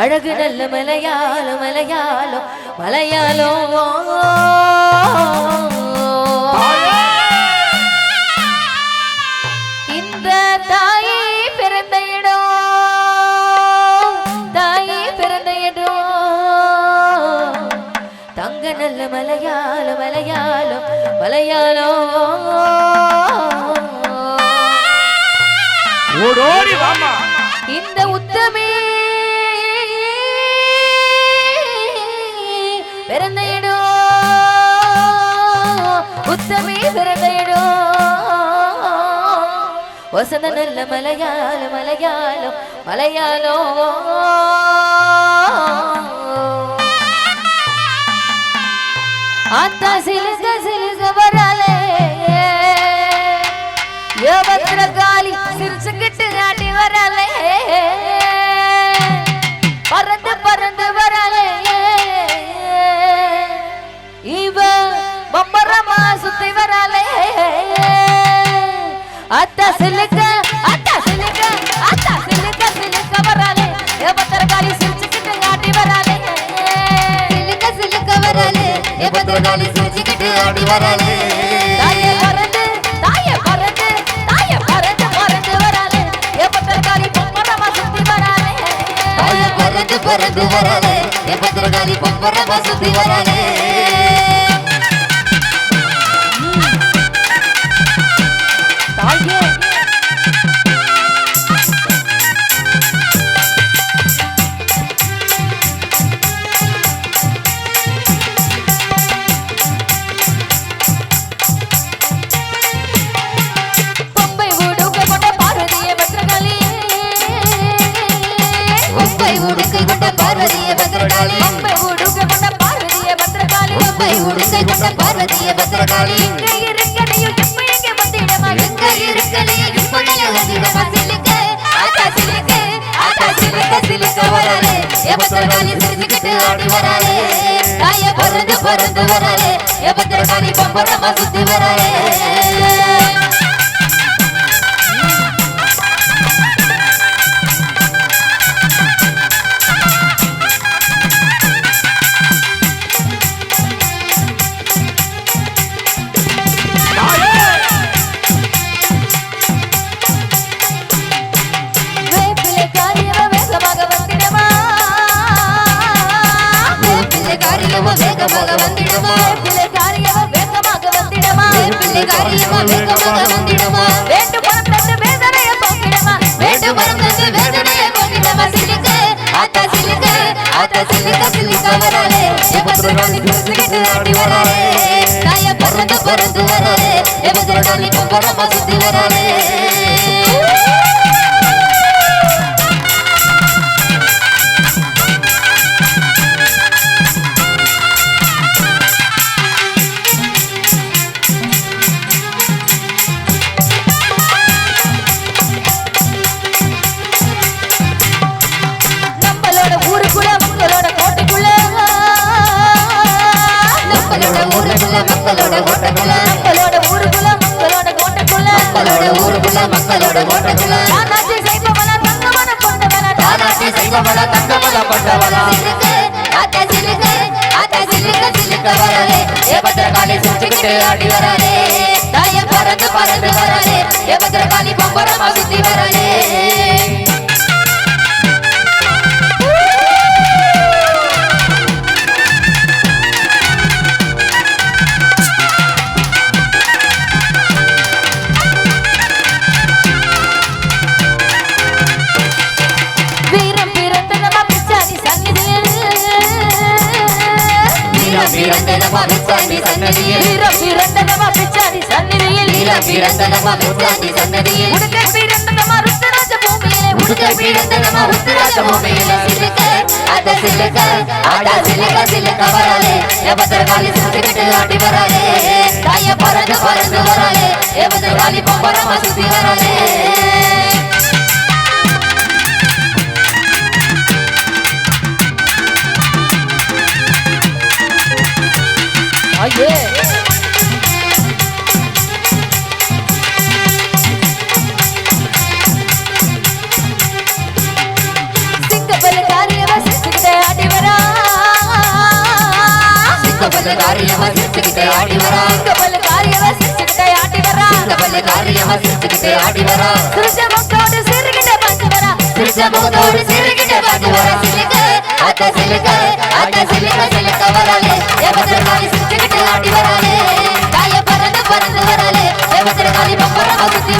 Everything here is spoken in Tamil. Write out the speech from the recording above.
அழகு நல்ல மலையாளம் மலையாளம் மலையாளம். இந்த தாயே பிறந்த இடம் தாயே பிறந்த இடம். தங்க நல்ல மலையாளம் மலையாளம் மலையாளம். ஓடோடி வாமா. இந்த உத்தமே உத்தமே பிறந்த வசந்த நல்ல மலையாளம் மலையாளம் மலையாளம். ஆத்தா சிலுக சிலுக வராலே யோபத்திர காலி சிரிச்சுக்கிட்டு ஆடி வராலே பறந்து பறந்து வராலே இவ சுத்தி அத்தா சிலுக்க அத்தா சிலுக்க அத்தா சிலுக்க சிலுக்க வராலே. யோபத்திர காலி சிரிச்சுக்கிட்டு ஆடி வராலே. சிலுக்க சிலுக்க வரலே. எப்பத்திரகாலி சிரிச்சுக்கிட்டு ஆடி வரலே. தாயே பறந்து தாயே பறந்து தாயே பறந்து பறந்து வராலே. யோபத்திர சுத்தி வராலே. பறந்து பறந்து சுத்தி வரலே. பார்வதிய பத்திரகாளி பொம்பை கொண்ட பார்வதியே பத்ரகாளி மும்பை உடுக்கை கொண்ட பார்வதிய பத்திரகாளி. இங்க இருக்கனையும் இப்ப எங்க வந்திடமா? எங்க இருக்கலையே இப்படியே வந்திடமா? சிலுக்க ஆத்தா சிலுக்க ஆத்தா சிலுக்க சிலுக்க சிரிச்சுக்கிட்டு ஆடி தாய பறந்து பறந்து பம்பரமா சுத்தி வரலே காரியமோ வேகமாக வந்திடுமா? வேப்பிலை காரியவ வேகமாக வந்திடமா? பிள்ளை காரியமோ வேகமாக வந்திடுமா? தந்து வேதனையை வேண்டு தந்து வேதனையை ஆத்தா ஆத்தா வரலே எப்பத்திரகாலி சிரிச்சுக்கிட்டு ஆடி தாய பம்பரமா சுத்தி வரலே தானாட்சி செய்வமல தங்கமல கொண்டவளா சிலுக்க ஆத்தா சிலுக்க ஆத்தா சிலுக்க சிலுக்க வரலே எப்பத்திரகாலி சுற்றிக்கிட்டு ஆடி வரலே தாய பறந்து பறந்து வரலே பத்திரகாளி பம்பரமா சுத்தி வீரம் பிறந்த நம்ம விச்சாண்டி சன்னதியில் வீரம் பிறந்த நம்ம பிச்சாடி சந்நிதியில் வீரம் பிறந்த நம்ம விச்சாண்டி சன்னதியில் உடுக்கை பிறந்த நம்ம ருத்ரராஜ பூமியிலே உடுக்கை பிறந்த நம்ம உத்தராஜ பூமியில சிலுக்க அத சிலுக்க ஆட சிலுக்க சிலுக்க வரலே எப்பத்திரகாலி சுத்திக்கிட்டு ஆடி வரலே இங்க காரியமா சிரிச்சுக்கிட்டே ஆடி வரா. இங்க காரியமா சிரிச்சுக்கிட்டே ஆடி வரா. இங்க காரியமா சிரிச்சுக்கிட்டே ஆடி வரா. சிரிச்ச முகத்தோடு வரா. சிரிச்ச முகத்தோடு பாட்டு வரா. சிலுக்க அத்த சிலுக்க அத்த சிலுக்க சிலுக்க ஆடி பறந்து பறந்து சுத்தி